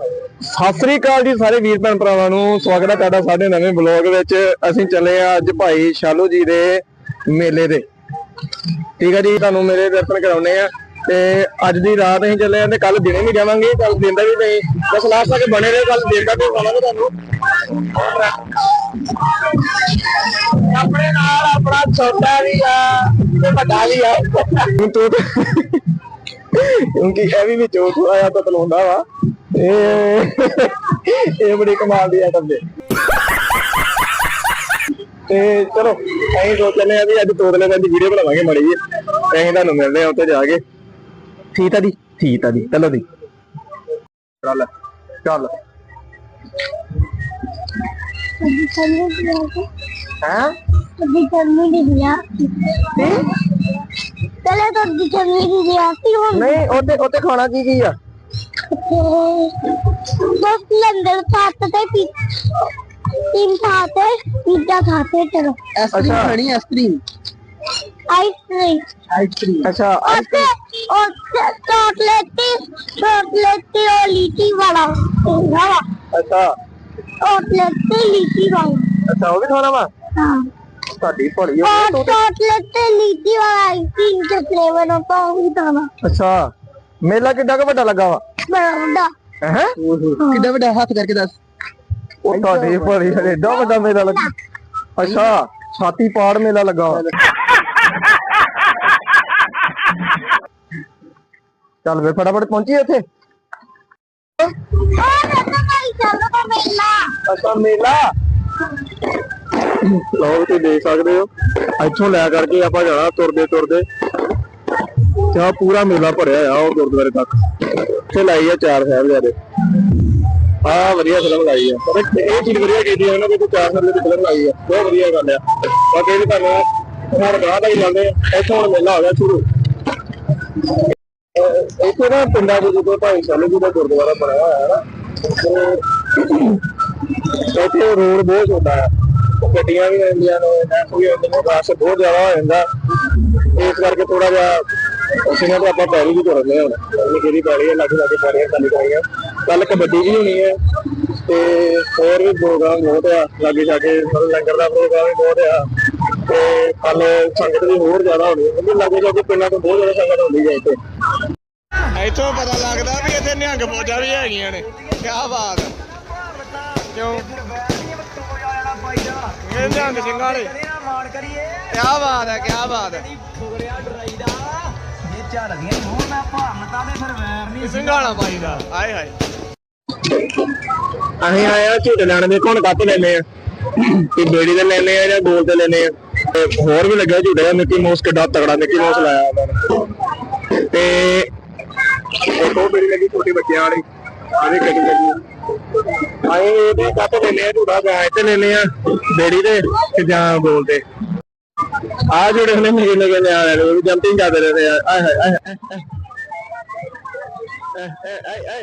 ਸਤਿ ਸ੍ਰੀ ਅਕਾਲ ਜੀ ਸਾਰੇ ਵੀਰ ਭੈਣ ਭਰਾਵਾਂ ਨੂੰ। ਸਵਾਗਤ ਹੈ ਤੁਹਾਡਾ ਸਾਡੇ ਨਵੇਂ ਬਲੌਗ ਵਿੱਚ। ਅਸੀਂ ਚੱਲੇ ਆ ਅੱਜ ਭਾਈ ਸ਼ਾਲੂ ਜੀ ਦੇ ਮੇਲੇ ਦੇ ਠੀਕ ਹੈ ਜੀ, ਤੁਹਾਨੂੰ ਮੇਰੇ ਦਰਸ਼ਨ ਕਰਾਉਣੇ ਆ ਤੇ ਅੱਜ ਦੀ ਰਾਤ ਅਸੀਂ ਚੱਲੇ ਆ ਤੇ ਕੱਲ ਦਿਨੇ ਵੀ ਜਾਵਾਂਗੇ ਕੱਲ ਦਿਨ ਦਾ ਵੀ ਨਹੀਂ। ਬਸ ਲਾਸਟ ਤੱਕ ਬਣੇ ਰਹੇ ਕੱਲ ਦਿਨ ਦਾ ਵੀ ਖਾਵਾਂਗੇ ਤੁਹਾਨੂੰ। ਆਪਣੇ ਨਾਲ ਆਪਣਾ ਛੋਟਾ ਵੀ ਆ ਤੇ ਵੱਡਾ ਵੀ ਆ। ਹੁਣ ਤੂੰ ਕਿਉਂਕਿ ਇਹ ਵੀ ਵਿੱਚੋਂ ਥੋੜਾ ਜਿਹਾ ਤਾਂ ਤਲਾਉਂਦਾ ਵਾ। ਇਹ ਇਹ ਬੜੀ ਕਮਾਲ ਦੀ ਆਈਟਮ ਦੇ ਤੇ ਚਲੋ ਅਸੀਂ ਸੋਚ ਲੈਨੇ ਆ ਵੀ ਅੱਜ ਤੋਤਲੇ ਦਾ ਦੀ ਵੀਡੀਓ ਬਣਾਵਾਂਗੇ ਮੜੀ ਜੀ ਅਸੀਂ ਤੁਹਾਨੂੰ ਮਿਲਦੇ ਆ ਉੱਥੇ ਜਾ ਕੇ। ਠੀਕ ਆ ਦੀ ਠੀਕ ਆ ਦੀ ਚਲੋ ਦੀ ਚੱਲ ਚੱਲ। ਅੱਗੇ ਹਾਂ? ਅੱਗੇ ਚੱਲੂ ਦੀ ਦੀ ਤੇ ਪਹਿਲੇ ਤਾਂ ਅੱਗੇ ਚੱਲੂ ਦੀ ਨਹੀਂ ਉਹਦੇ ਉਹਦੇ ਖਾਣਾ ਕੀ ਕੀ ਆ? बस लंदन खाते थे तीन खाते पिज्जा खाते चलो आइसक्रीम खानी आइसक्रीम आइसक्रीम आइसक्रीम ਅੱਛਾ और फिर और चॉकलेट चॉकलेट और लीची वाला वाला ਅੱਛਾ चॉकलेट लीची वाला ਅੱਛਾ ਉਹ ਵੀ ਖਾਣਾ ਵਾ हाँ ਤੁਹਾਡੀ ਭਲੀ ਹੋ और चॉकलेट लीची वाला आइसक्रीम के फ्लेवर होता है वो भी खाना ਅੱਛਾ ਮੇਲਾ ਕਿੱਡਾ ਕੁ ਵੱਡਾ ਲੱਗਾ ਵਾ ਬੜਾ ਵੱਡਾ ਹੈ? ਕਿੱਡਾ ਵੱਡਾ ਹੱਥ ਕਰਕੇ ਦੱਸ। ਉਹ ਤੁਹਾਡੇ ਭਲੀ ਹਲੇ ਏਡਾ ਵੱਡਾ ਮੇਲਾ ਲੱਗਾ। ਅੱਛਾ ਛਾਤੀ ਪਾੜ ਮੇਲਾ ਲੱਗਾ। ਚੱਲ ਵੇ ਫਟਾਫਟ ਪਹੁੰਚੀ ਇੱਥੇ। ਅੱਛਾ ਮੇਲਾ। ਦੇਖ ਸਕਦੇ ਹੋ। ਇੱਥੋਂ ਲੈ ਕਰਕੇ ਆਪਾਂ ਜਾਣਾ ਤੁਰਦੇ ਤੁਰਦੇ ਤੇ ਆਹ ਪੂਰਾ ਮੇਲਾ ਭਰਿਆ ਆ ਉਹ ਗੁਰਦੁਆਰੇ ਤੱਕ। ਇੱਥੇ ਲਾਈ ਆ ਚਾਰ ਸਾਹਿਬਜ਼ਾਦੇ ਆ ਵਧੀਆ ਫਿਲਮ ਲਾਈ ਆ। ਪਰ ਇਹ ਚੀਜ਼ ਵਧੀਆ ਕੀਤੀ ਉਹਨਾਂ ਦੇ ਚਾਰ ਸਾਹਿਬ ਦੀ ਫਿਲਮ ਲਾਈ ਆ। ਬਹੁਤ ਵਧੀਆ ਗੱਲ ਆ। ਬਾਕੀ ਇਹ ਵੀ ਤੁਹਾਨੂੰ ਹੁਣ ਬਾਅਦ ਆਈ ਜਾਂਦੇ ਆ। ਇੱਥੋਂ ਹੁਣ ਮੇਲਾ ਹੋ ਗਿਆ ਸ਼ੁਰੂ। ਇੱਥੇ ਨਾ ਪਿੰਡਾਂ ਦੇ ਜਦੋਂ ਭਾਈ ਸਾਲੂ ਜੀ ਦਾ ਗੁਰਦੁਆਰਾ ਬਣਿਆ ਹੋਇਆ ਹੈ ਨਾ ਤੇ ਇੱਥੇ ਰੋਡ ਬਹੁਤ ਛੋਟਾ ਹੈ ਗੱਡੀਆਂ ਵੀ ਆਉਂਦੀਆਂ ਨੇ, ਨੈਟ ਵੀ ਆਉਂਦੇ ਨੇ ਰਸ਼ ਬਹੁਤ ਜ਼ਿਆਦਾ ਹੋ ਜਾਂਦਾ। ਇਸ ਕਰਕੇ ਥੋੜਾ ਜਿਹਾ ਅਸੀਂ ਨੇ ਆਪਾਂ ਪੈਰੀ ਵੀ ਤੁਰਦੇ ਹੁਣ। ਉਹਨੇ ਕਿਹੜੀ ਪੈਰੀ ਹੈ ਲੱਗ ਲੱਗ ਪੈਰੀਆਂ ਖਾਲੀ ਕਰਾਈਆਂ। ਕੱਲ ਕਬੱਡੀ ਵੀ ਹੋਣੀ ਹੈ ਤੇ ਹੋਰ ਵੀ ਪ੍ਰੋਗਰਾਮ ਬਹੁਤ ਆ। ਲਾਗੇ ਜਾਗੇ ਮਤਲਬ ਲੰਗਰ ਦਾ ਪ੍ਰੋਗਰਾਮ ਵੀ ਬਹੁਤ ਆ। ਤੇ ਕੱਲ ਸੰਗਤ ਵੀ ਹੋਰ ਜ਼ਿਆਦਾ ਹੋਣੀ ਹੈ ਕਿਉਂਕਿ ਲਾਗੇ ਜਾਗੇ ਪਿੰਡਾਂ ਤੋਂ ਬਹੁਤ ਜ਼ਿਆਦਾ ਸੰਗਤ ਹੁੰਦੀ ਹੈ ਇੱਥੇ। ਇੱਥੋਂ ਪਤਾ ਲੱਗਦਾ ਵੀ ਇੱਥੇ ਨਿਹੰਗ ਫੌਜਾਂ ਵੀ ਹੈਗੀਆਂ ਨੇ। ਕੀ ਬਾਤ ਕਿਉਂ? ਇਹ ਨਿਹੰਗ ਸਿੰਘਾਂ ਵਾਲੇ। ਕੀ ਬਾਤ ਹੈ ਕੀ ਬਾਤ ਹੈ ਸਿੰਘਾਲਾ ਪਾਈ ਦਾ। ਆਏ ਹਾਏ। ਅਸੀਂ ਆਏ ਆ ਝੂਟੇ ਲੈਣ ਦੇ ਹੁਣ ਕੱਟ ਲੈਨੇ ਆ। ਕਿ ਬੇੜੀ ਦੇ ਲੈਨੇ ਆ ਜਾਂ ਗੋਲ ਤੇ ਲੈਨੇ ਆ। ਤੇ ਹੋਰ ਵੀ ਲੱਗਿਆ ਝੂਟੇ ਦਾ ਮਿੱਕੀ ਮਾਊਸ ਕਿੱਡਾ ਤਗੜਾ ਮਿੱਕੀ ਮਾਊਸ ਲਾਇਆ ਉਹਨਾਂ ਨੇ। ਤੇ ਇੱਕ ਉਹ ਬੇੜੀ ਲੱਗੀ ਛੋਟੀ ਬੱਚਿਆਂ ਵਾਲੀ ਆਵੇ ਗੱਡੀ ਲੱਗੀ। ਆਏ ਇਹਦੇ ਕੱਟ ਲੈਨੇ ਆ ਝੂਟਾ ਗਾਂ ਤੇ ਲੈਨੇ ਆ ਬੇੜੀ ਦੇ ਤੇ ਜਾਂ ਗੋਲ ਤੇ। ਆ ਜਿਹੜੇ ਨੇ ਮੇਰੇ ਲਗੇ ਨੇ ਆ ਰਹੇ ਉਹ ਜੰਪਿੰਗ ਕਰਦੇ ਰਹੇ ਆ। ਆਏ ਹਾਏ, ਆਏ ਆਏ ਆਏ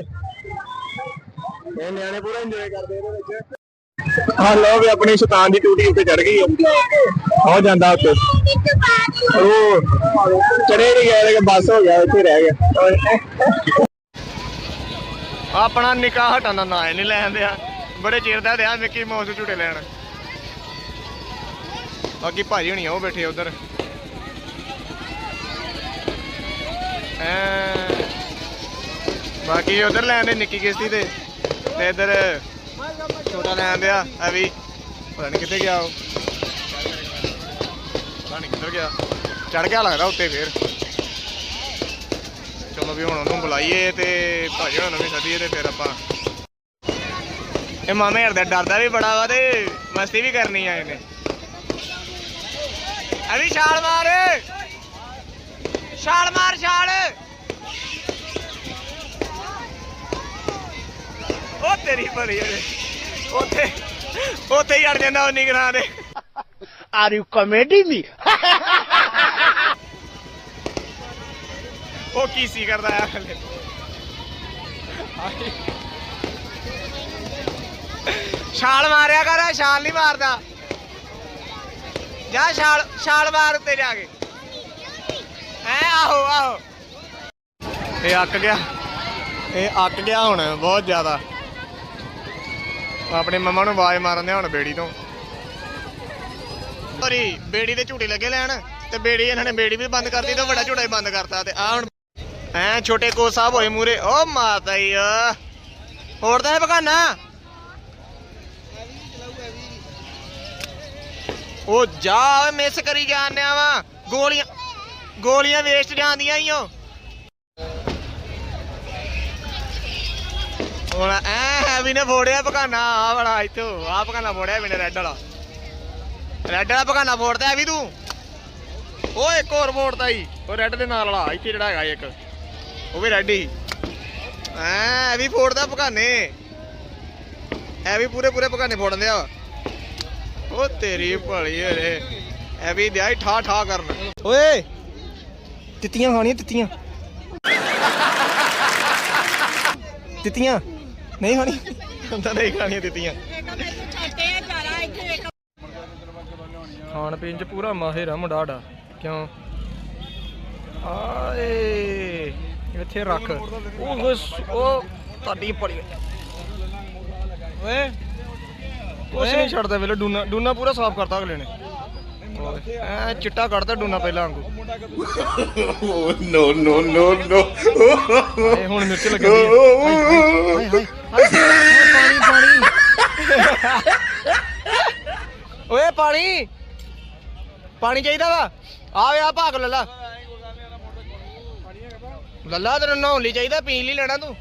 ਇਹ ਨਿਆਣੇ ਪੂਰਾ ਇੰਜੋਏ ਕਰਦੇ ਇਹਦੇ ਵਿੱਚ। ਹਾਂ ਲੋ ਵੀ ਆਪਣੀ ਸ਼ੈਤਾਨ ਦੀ ਟੂਟੀ ਉੱਤੇ ਚੜ ਗਈ ਹੋ ਜਾਂਦਾ ਉੱਤੇ ਉਹ ਚੜੇ ਨਹੀਂ ਗਏ ਕਿ ਬਸ ਹੋ ਗਿਆ, ਉੱਥੇ ਰਹਿ ਗਿਆ। ਆਪਣਾ ਨਿਕਾਹ ਹਟਾਉਣ ਦਾ ਨਾਂ ਹੀ ਨਹੀਂ ਲੈਂਦੇ ਆ ਬੜੇ ਚਿਰ ਦਾ ਦਿਆ ਮਿੱਕੀ ਮਾਊਸ ਝੂਟੇ ਲੈਣ। ਬਾਕੀ ਭਾਜੀ ਹੁਣੀ ਆ, ਉਹ ਬੈਠੇ ਉਧਰ। ਬਾਕੀ ਉਧਰ ਲੈਣ ਦੇ ਨਿੱਕੀ ਕਿਸ਼ਤੀ ਤੇ ਤੇ ਇਧਰ ਛੋਟਾ ਲੈਂਦੇ ਆ ਆ ਵੀ। ਪਤਾ ਨਹੀਂ ਕਿੱਥੇ ਗਿਆ ਉਹ। ਪਤਾ ਨਹੀਂ ਕਿੱਧਰ ਗਿਆ। ਚੜ ਗਿਆ ਲੱਗਦਾ ਉੱਤੇ ਫੇਰ। ਚਲੋ ਵੀ ਹੁਣ ਉਹਨੂੰ ਬੁਲਾਈਏ ਤੇ ਭਾਜੀ ਹੁਣਾਂ ਨੂੰ ਵੀ ਸੱਦੀਏ ਤੇ ਫਿਰ ਆਪਾਂ। ਇਹ ਮਾਮੇ ਯਾਰ ਦਾ ਡਰਦਾ ਵੀ ਬੜਾ ਵਾ ਤੇ ਮਸਤੀ ਵੀ ਕਰਨੀ ਆ ਇਹਨੇ। ਅਭੀ ਛਾਲ ਮਾਰ। ਛਾਲ ਮਾਰ ਛਾਲ। ਉਹ ਤੇਰੀ ਭਲੀ ਓਏ ਉੱਥੇ ਉੱਥੇ ਹੀ ਅੜ ਜਾਂਦਾ ਉਹ ਨਿਗਰਾਂ ਦੇ ਆਰ ਯੂ ਕਮੇਡੀ ਮੀ ਉਹ ਕੀ ਸੀ ਕਰਦਾ ਆ ਹਲੇ? ਛਾਲ ਮਾਰਿਆ ਕਰ ਛਾਲ ਨਹੀਂ ਮਾਰਦਾ। ਜਾ ਛਾਲ ਛਾਲ ਮਾਰ ਉੱਤੇ ਜਾ ਕੇ। ਐ ਆਹੋ ਆਹੋ। ਇਹ ਅੱਕ ਗਿਆ। ਇਹ ਅੱਕ ਗਿਆ ਹੁਣ ਬਹੁਤ ਜ਼ਿਆਦਾ। ਆਪਣੇ ਮਮਾ ਨੂੰ ਆਵਾਜ਼ ਮਾਰਨ ਦਿਆ ਹੁਣ ਬੇੜੀ ਤੋਂ। ਸੌਰੀ ਬੇੜੀ ਦੇ ਝੂਟੇ ਲੱਗੇ ਲੈਣ ਤੇ ਬੇੜੀ ਇਹਨਾਂ ਨੇ ਬੇੜੀ ਵੀ ਬੰਦ ਕਰਤੀ ਤੇ ਵੱਡਾ ਝੂਟਾ ਵੀ ਬੰਦ ਕਰਤਾ ਤੇ ਆ ਹੁਣ ਐ ਛੋਟੇ ਕੋ ਸਾਹਿਬ ਹੋਏ ਮੂਰੇ ਓ ਮਾਤਾ ਈ। ਹੋਰ ਤਾਂ ਹੈ ਬਗਾਨਾ ਉਹ ਜਾ ਓਏ ਮਿਸ ਕਰੀ ਜਾਂਦਿਆ ਵਾ। ਗੋਲੀਆਂ ਗੋਲੀਆਂ ਵੇਸਟ ਜਾਂਦੀਆਂ ਈ ਓ। ਹੁਣ ਐ ਹੈਵੀ ਨੇ ਫੋੜਿਆ ਪਕਾਨਾ ਆ ਵਾਲਾ ਇੱਥੋਂ ਆ ਪਕਾਨਾ ਫੋੜਿਆ ਮੈਨੇ ਰੈੱਡ ਵਾਲਾ। ਰੈੱਡ ਵਾਲਾ ਪਕਾਨਾ ਫੋੜਦਾ ਐ ਵੀ ਤੂੰ? ਉਹ ਇੱਕ ਹੋਰ ਫੋੜਦਾ ਈ, ਉਹ ਰੈੱਡ ਦੇ ਨਾਲ ਵਾਲਾ, ਇੱਥੇ ਜਿਹੜਾ ਹੈਗਾ ਇੱਕ। ਉਹ ਵੀ ਰੈੱਡ ਹੀ ਐ ਵੀ ਫੋੜਦਾ ਪਕਾਨੇ ਐ ਵੀ ਪੂਰੇ ਪੂਰੇ ਪਕਾਨੇ ਫੋੜਨ ਦਿਆ ਵਾ। ਉਹ ਤੇਰੀ ਭਲੀ ਰੇ ਐ ਵੀ ਦਿਆ ਠਾ ਠਾ ਕਰਨ। ਓਏ ਤਿੱਤੀਆਂ ਖਾਣੀਆਂ ਤਿੱਤੀਆਂ। ਤਿੱਤੀਆਂ ਨਹੀਂ ਖਾਣੀ ਤਾਂ ਨਹੀਂ ਖਾਣੀਆਂ ਤਿੱਤੀਆਂ। ਖਾਣ ਪੀਣ ਚ ਪੂਰਾ ਮਾਹਿਰ ਆ ਮੁੰਡਾ ਸਾਡਾ। ਕਿਉਂ? ਆਏ ਇੱਥੇ ਰੱਖ। ਉਹ ਉਹ ਤੁਹਾਡੀ ਪੜੀ ਓਏ। ਕੁਛ ਨਹੀਂ ਛੱਡਦਾ ਵੇਲੇ ਡੂਨਾ ਡੂਨਾ ਪੂਰਾ ਸਾਫ਼ ਕਰਤਾ ਅਗਲੇ ਨੇ। ਐ ਚਿੱਟਾ ਕੱਢਦਾ ਡੂਨਾ ਪਹਿਲਾਂ ਵਾਂਗੂ। ਨੋ ਨੋ ਨੋ ਨੋ ਇਹ ਹੁਣ ਮਿਰਚ ਲੱਗਦੀ ਹੈ। ਹਾਏ ਹਾਏ ਹਾਏ ਹਾਏ ਪਾਣੀ ਪਾਣੀ। ਓਏ ਪਾਣੀ। ਪਾਣੀ ਚਾਹੀਦਾ ਵਾ। ਆ ਵੇ ਆ ਭਾਗ ਲੱਲਾ। ਲੱਲਾ ਤੈਨੂੰ ਨਹਾਉਣ ਲਈ ਚਾਹੀਦਾ ਪੀਣ ਲਈ ਲੈਣਾ ਤੂੰ।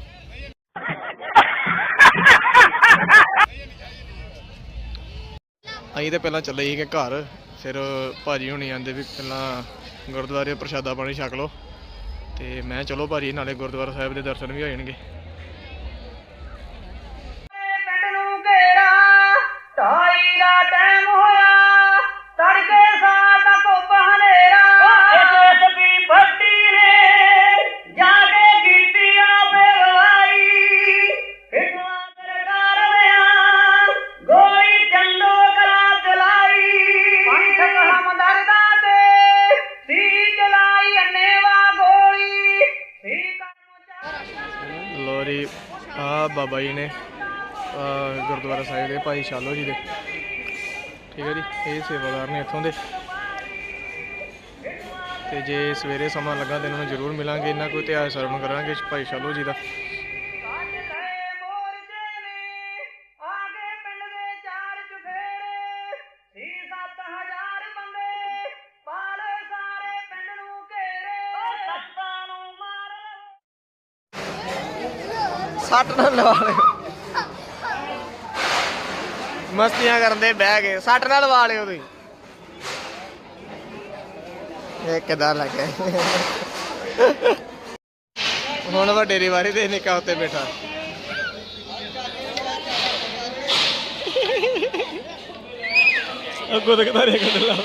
ਅਸੀਂ ਤੇ ਪਹਿਲਾਂ ਚੱਲੇ ਸੀਗੇ ਘਰ, ਫਿਰ ਭਾਜੀ ਹੁਣੀ ਆਂਦੇ ਵੀ ਪਹਿਲਾਂ ਗੁਰਦੁਆਰੇ ਪ੍ਰਸ਼ਾਦਾ ਪਾਣੀ ਛਕ ਲਓ। ਤੇ ਮੈਂ ਚਲੋ ਭਾਜੀ, ਨਾਲੇ ਗੁਰਦੁਆਰਾ ਸਾਹਿਬ ਦੇ ਦਰਸ਼ਨ ਵੀ ਹੋ ਜਾਣਗੇ। ਸਾਹਿਬ ਜੀ ਦੇ। ਠੀਕ ਹੈ ਜੀ, ਇਹ ਸੇਵਾਦਾਰ ਨੇ ਇੱਥੋਂ ਦੇ। ਤੇ ਜੇ ਸਵੇਰੇ ਸਮਾਂ ਲੱਗਾ ਤਾਂ ਇਹਨਾਂ ਨੂੰ ਜ਼ਰੂਰ ਮਿਲਾਂਗੇ, ਇਹਨਾਂ ਕੋਈ ਇਤਿਹਾਸ ਸਰਵਣ ਕਰਾਂਗੇ ਭਾਈ ਸ਼ਾਲੋ ਜੀ ਦਾ। ਕੱਢ ਲਏ ਮੋਰਚੇ ਨੇ ਮਸਤੀਆਂ ਕਰਨ ਦੇ ਬਹਿ ਗਏ, ਸੱਟ ਨਾਲ ਲਵਾ ਲਿਓ ਇਹ ਕਿਦਾਂ ਲੱਗਿਆ? ਹੁਣ ਵੱਡੇ ਦੀ ਵਾਰੀ ਦੇ ਨਿੱਕਾ ਉੱਤੇ ਬੈਠਾ। ਅੱਗੋਂ ਤੱਕ ਤਾਰੇ ਕੱਢ ਲਾ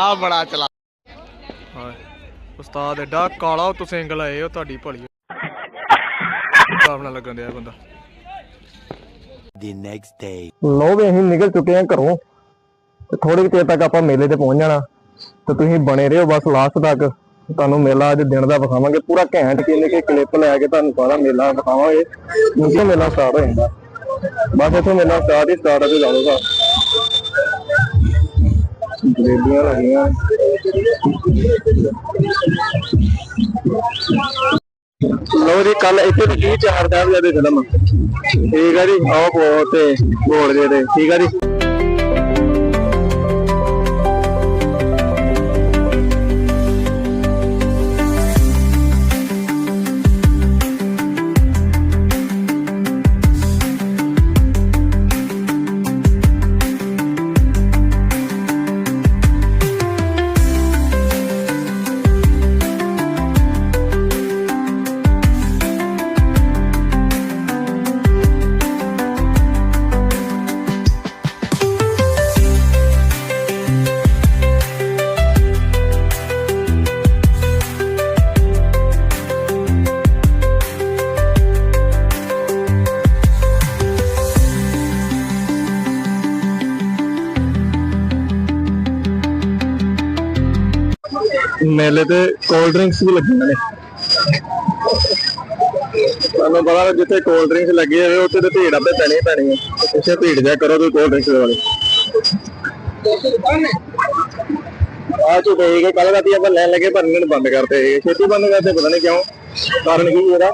ਆ ਬੜਾ ਚਲਾ ਹਾਂ ਉਸਤਾਦ ਐਡਾ ਕਾਲਾ ਤੁਸੀਂ ਐਂਗਲ ਆਏ ਹੋ ਤੁਹਾਡੀ ਭਲੀ। ਸਾਹਮਣਾ ਲੱਗਣ ਦਿਆ ਬੰਦਾ। The next day. ਲੋ ਵੀ ਅਸੀਂ ਨਿਕਲ ਚੁੱਕੇ ਹਾਂ ਘਰੋਂ ਤੇ ਥੋੜੀ ਦੇਰ ਤੱਕ ਆਪਾਂ ਮੇਲੇ ਤੇ ਪਹੁੰਚ ਜਾਣਾ। ਤੇ ਤੁਸੀਂ ਬਣੇ ਰਹੋ ਬਸ ਲਾਸਟ ਤੱਕ। ਤੁਹਾਨੂੰ ਮੇਲਾ ਅੱਜ ਦਿਨ ਦਾ ਵਿਖਾਵਾਂਗੇ। ਪੂਰਾ ਘੈਂਟ ਕਿੰਨੇ ਕੇ ਕਲਿੱਪ ਲੈ ਕੇ ਤੁਹਾਨੂੰ ਸਾਰਾ ਮੇਲਾ ਵਿਖਾਵਾਂਗੇ। ਕਿਉਂਕਿ ਮੇਲਾ ਸਟਾਰਟ ਹੋ ਜਾਂਦਾ। ਬਸ ਇੱਥੋਂ ਮੇਲਾ ਸਟਾਰਟ ਹੀ ਸਟਾਰਟ ਹੋ ਜਾਊਗਾ ਜਲੇਬੀਆਂ ਲੱਗੀਆਂ। ਲੋ ਜੀ ਕੱਲ ਇੱਥੇ ਵੀ ਕੀ ਚਾਰ ਦਾ ਵੀ ਫਿਲਮ। ਠੀਕ ਆ ਜੀ, ਆਓ ਬੋ ਤੇ ਬੋਲ ਜੇ ਤੇ। ਠੀਕ ਆ ਜੀ। ਮੇਲੇ ਤੇ ਕੋਲਡ ਡਰਿੰਕਸ ਵੀ ਲੱਗੀਆਂ ਨੇ। ਤੁਹਾਨੂੰ ਪਤਾ ਜਿੱਥੇ ਕੋਲਡ ਡਰਿੰਕਸ ਲੱਗੀ ਹੋਵੇ ਉੱਥੇ ਤੇ ਭੀੜ ਆਪੇ ਪੈਣੀ ਪੈਣੀ ਹੈ। ਪਿੱਛੇ ਭੀੜ ਜਾ ਕਰੋ ਤੁਸੀਂ ਕੋਲਡ ਡਰਿੰਕਸ ਵਾਲੇ ਆ ਝੂਟੇ ਕੇ ਕੱਲ ਰਾਤੀ ਆਪਾਂ ਲੈਣ ਲੱਗੇ, ਪਰ ਇਹਨਾਂ ਨੇ ਬੰਦ ਕਰਤੇ। ਛੇਤੀ ਬੰਦ ਕਰਤੇ ਪਤਾ ਨਹੀਂ ਕਿਉਂ। ਕਾਰਨ ਕੀ ਇਹਦਾ?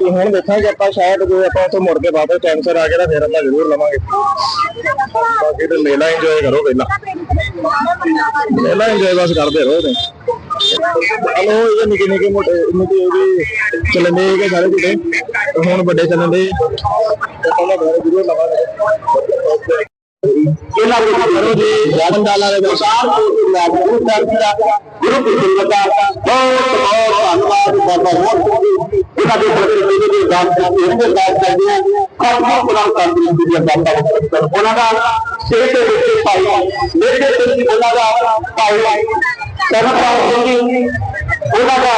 ਤੇ ਹੁਣ ਦੇਖਾਂਗੇ ਆਪਾਂ ਸ਼ਾਇਦ ਜੇ ਆਪਾਂ ਉੱਥੋਂ ਮੁੜ ਕੇ ਵਾਪਸ ਟਾਈਮ ਸਿਰ ਆ ਗਏ ਤਾਂ ਫਿਰ ਆਪਾਂ ਜ਼ਰੂਰ ਲਵਾਂਗੇ। ਬਾਕੀ ਤੇ ਮੇਲਾ ਇੰਜੋਏ ਕਰੋ ਪਹਿਲਾਂ। ਮੇਲਾ ਇੰਜੋਏ ਬਸ ਕਰਦੇ ਰਹੋ ਤੇ। ਹਲੋ ਇਹ ਨਿੱਕੇ ਨਿੱਕੇ ਮੋਟੇ ਨਿੱਕੇ ਵੀ ਚੱਲਣ ਦੇ ਹੈਗੇ ਸਾਰੇ ਝੂਟੇ ਹੁਣ ਵੱਡੇ ਚੱਲਣ ਦੇ। ਤੇ ਆਪਾਂ ਜ਼ਰੂਰ ਲਵਾਂਗੇ। ਇਹਨਾਂ ਨੂੰ ਕਰੋ ਜੀ। ਬੰਦਾਲਾ ਦੇ ਵਿਚਾਰ ਨੂੰ ਲਾਗੂ ਕਰਦਾ ਗੁਰੂ ਕੀ ਸੰਗਤ ਦਾ ਬਹੁਤ ਬਹੁਤ ਧੰਨਵਾਦ ਬਾਬਾ ਮੋਹਨ ਇਹਨਾਂ ਦੇ ਪ੍ਰਤੀ ਦੇ ਦਾਨ ਕਰਦੇ ਇਹਨਾਂ ਦੇ ਦਾਨ ਕਰਦੇ ਖਾਲਸਾ ਪ੍ਰਦਾਨ ਕਰਦੇ ਨੇ। ਬਾਬਾ ਉਹਨਾਂ ਦਾ ਸਿਰ ਦੇ ਵਿੱਚ ਪਾਈ ਮੇਰੇ ਤੇ ਉਹਨਾਂ ਦਾ ਪਾਈ ਸਰਪਾਲ ਜੀ, ਉਹਨਾਂ ਦਾ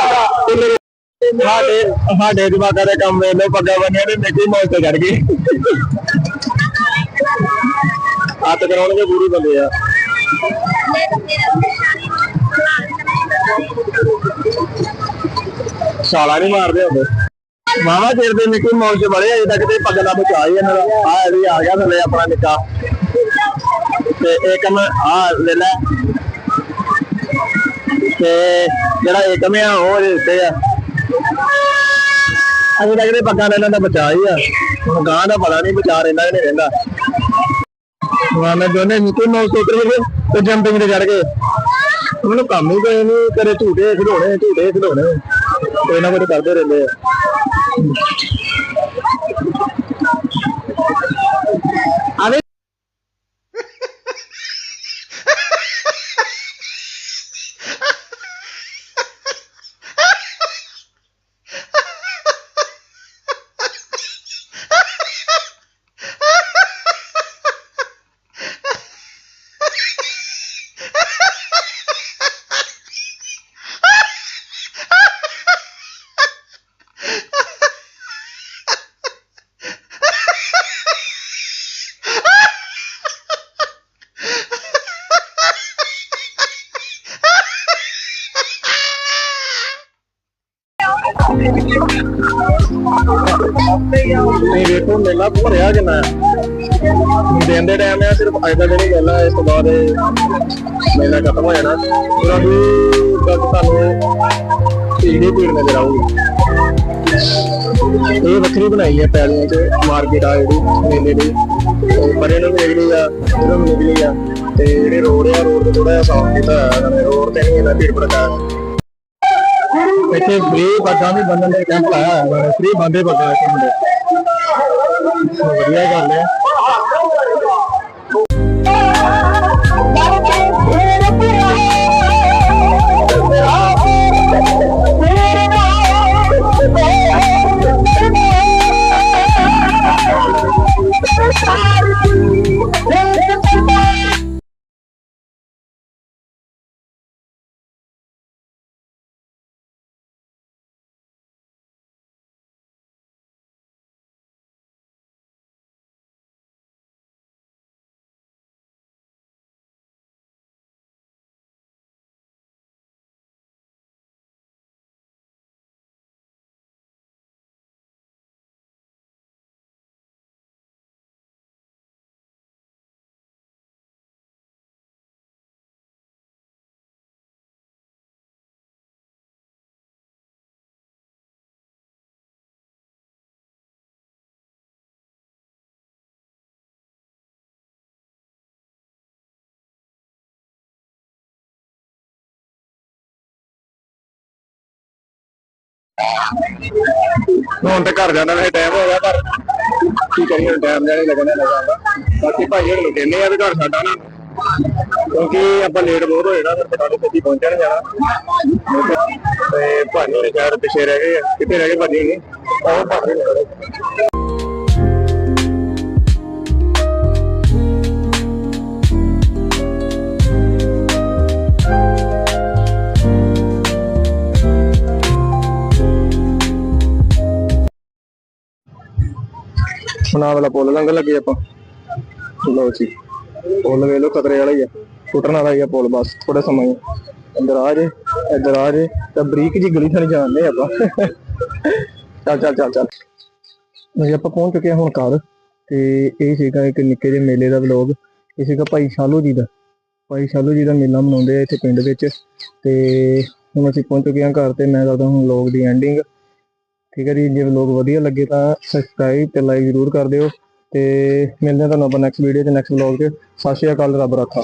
ਸਾਡੇ ਸਾਡੇ ਜਵਾਕਾਂ ਦੇ ਕੰਮ ਵੇਲੇ ਪੱਗਾ ਬੰਨਿਆ ਨੇ ਨਿੱਕੀ ਮੌਜ ਤੇ ਚੜ ਗਈ। ਹੱਥ ਕਰਾਉਣਗੇ ਪੂਰੀ ਬੰਦੇ ਆ। ਸਾਲਾ ਨਹੀਂ ਮਾਰਦੇ ਹੁੰਦੇ। ਮਾਵਾ ਚਿਰ ਦੇ ਨਿੱਕੀ ਮੌਜ ਬੜੇ ਅਜੇ ਤੱਕ ਤੇ ਪੱਗ ਬਚਾ ਹੀ ਇਹਨਾਂ ਦਾ ਆ ਵੀ ਆ ਗਿਆ ਥੱਲੇ ਆਪਣਾ ਨਿੱਕਾ। ਤੇ ਇੱਕ ਮੈਂ ਆ ਲੈ ਲੈ। ਤੇ ਜਿਹੜਾ ਇੱਕ ਮੈਂ ਆ ਉਹ ਇਹਦੇ ਉੱਤੇ ਆ। ਅਜੇ ਤੱਕ ਤੇ ਪੱਗਾਂ ਦਾ ਇਹਨਾਂ ਦਾ ਬਚਾ ਹੀ ਆ। ਹੁਣ ਗਾਂ ਦਾ ਪਤਾ ਨਹੀਂ ਬਚਾ ਰਹਿੰਦਾ ਕਿ ਨਹੀਂ ਰਹਿੰਦਾ। ਮਾਮੇ ਦੋਨੇ ਨਿੱਕੇ ਨੌ ਤੋਂ ਉਤਰ ਗਏ ਤੇ ਜੰਪਿੰਗ ਤੇ ਚੜ ਗਏ। ਮੈਨੂੰ ਕੰਮ ਹੀ ਕੋਈ ਨਹੀਂ ਕਰੇ ਝੂਟੇ ਖਿਡੌਣੇ ਝੂਟੇ ਖਿਡੌਣੇ। ਕੋਈ ਨਾ ਕੋਈ ਕਰਦੇ ਰਹਿੰਦੇ ਆ। ਨਹੀਂ ਵੇਖੋ, ਮੇਲਾ ਭਰਿਆ ਕਿੰਨਾ ਹੈ। ਦਿਨ ਦੇ ਟਾਈਮ ਆ, ਸਿਰਫ ਅੱਜ ਦਾ ਦਿਨ ਹੀ ਗੱਲ ਆ, ਇਸ ਤੋਂ ਬਾਅਦ ਇਹ ਮੇਲਾ ਖਤਮ ਹੋ ਜਾਣਾ। ਪੂਰਾ ਵੀ ਤੱਕ ਤੁਹਾਨੂੰ ਭੀੜ ਹੀ ਨਜ਼ਰ ਆਊਗੀ। ਇਹ ਵੱਖਰੀ ਬਣਾਈ ਹੈ ਪੈਲੀਆਂ 'ਚ ਮਾਰਕੀਟ ਆ ਜਿਹੜੀ, ਮੇਲੇ ਦੀ। ਪਰੇ ਨੂੰ ਨਿਕਲੀ ਆ ਇਧਰੋਂ ਨਿਕਲੀ ਆ। ਤੇ ਜਿਹੜੇ ਰੋਡ ਆ ਰੋਡ ਤੇ ਥੋੜਾ ਜਿਹਾ ਸਾਫ਼ ਕੀਤਾ ਹੋਇਆ ਇਹਨਾਂ ਰੋਡ ਤੇ ਨਹੀਂ ਇਹਨਾਂ ਭੀੜ ਭੜਕਾ ਇੱਥੇ ਫ੍ਰੀ ਬੱਗਾਂ ਵੀ ਬੰਨਣ ਦੇ ਕੈਂਪ ਲਾਇਆ ਹੋਇਆ ਫ੍ਰੀ ਬੰਦੇ ਬੱਗਾਂ ਇੱਥੇ ਮੁੰਡੇ ਵਧੀਆ ਗੱਲ ਹੈ। ਹੁਣ ਤੇ ਘਰ ਜਾਣਾ ਵੈਸੇ ਟਾਈਮ ਹੋ ਗਿਆ, ਪਰ ਕੀ ਕਰੀਏ ਟਾਈਮ ਜਾਣੇ ਲੱਗਣਾ ਲੱਗਦਾ ਬਾਕੀ ਭਾਈ ਹੁਣ ਨੂੰ ਕਹਿੰਦੇ ਆ ਵੀ ਘਰ ਸਾਡਾ ਨਾ ਕਿਉਂਕਿ ਆਪਾਂ ਲੇਟ ਬਹੁਤ ਹੋ ਜਾਣਾ, ਫਿਰ ਪਟਾਲੇ ਛੇਤੀ ਪਹੁੰਚਣ ਜਾਣਾ। ਤੇ ਭਾਜੀ ਹੋਣੀ ਸ਼ਾਇਦ ਪਿੱਛੇ ਰਹਿ ਗਏ ਆ। ਕਿੱਥੇ ਰਹਿ ਗਏ ਭਾਜੀ ਨਹੀਂ ਉਹ ਭਾਜੀ ਨੇ ਖੜੇ। ਵਾਲਾ ਪੁੱਲ ਲੰਘ ਲੱਗੇ ਆਪਾਂ। ਲਓ ਜੀ, ਪੁੱਲ ਵੇਖ ਲਓ, ਖਤਰੇ ਵਾਲਾ ਹੀ ਆ। ਟੁੱਟਣ ਵਾਲਾ ਹੀ ਆ ਪੁੱਲ ਬਸ ਥੋੜਾ ਸਮਾਂ ਹੀ ਆ। ਅੰਦਰ ਆ ਜੇ, ਇੱਧਰ ਆ ਜੇ, ਤਾਂ ਬਰੀਕ ਜੀ ਗਲੀ ਥਾਣੀ ਜਾਣਦੇ ਆਪਾਂ। ਚੱਲ ਚੱਲ ਚੱਲ ਚੱਲ। ਜੀ, ਆਪਾਂ ਪਹੁੰਚ ਚੁੱਕੇ ਹਾਂ ਹੁਣ ਘਰ, ਤੇ ਇਹ ਸੀਗਾ ਇੱਕ ਨਿੱਕੇ ਜਿਹੇ ਮੇਲੇ ਦਾ ਵਲੌਗ ਇਹ ਸੀਗਾ ਭਾਈ ਸ਼ਾਲੂ ਜੀ ਦਾ। ਭਾਈ ਸ਼ਾਲੂ ਜੀ ਦਾ ਮੇਲਾ ਮਨਾਉਂਦੇ ਆ ਇੱਥੇ ਪਿੰਡ ਵਿੱਚ। ਤੇ ਹੁਣ ਅਸੀਂ ਪਹੁੰਚ ਚੁੱਕੇ ਹਾਂ ਘਰ, ਤੇ ਮੈਂ ਦੱਸਦਾ ਹੁਣ ਵਲੌਗ ਦੀ ਐਂਡਿੰਗ ਠੀਕ ਹੈ ਜੀ, ਜੇ ਵਲੌਗ ਵਧੀਆ ਲੱਗੇ ਤਾਂ ਸਬਸਕ੍ਰਾਈਬ ਤੇ ਲਾਈਕ ਜ਼ਰੂਰ ਕਰ ਦਿਓ ਤੇ ਮਿਲਦੇ ਹਾਂ ਤੁਹਾਨੂੰ ਆਪਾਂ ਨੈਕਸਟ ਵੀਡੀਓ 'ਚ ਨੈਕਸਟ ਵਲੌਗ 'ਚ। ਸਤਿ ਸ਼੍ਰੀ ਅਕਾਲ, ਰੱਬ ਰਾਖਾ।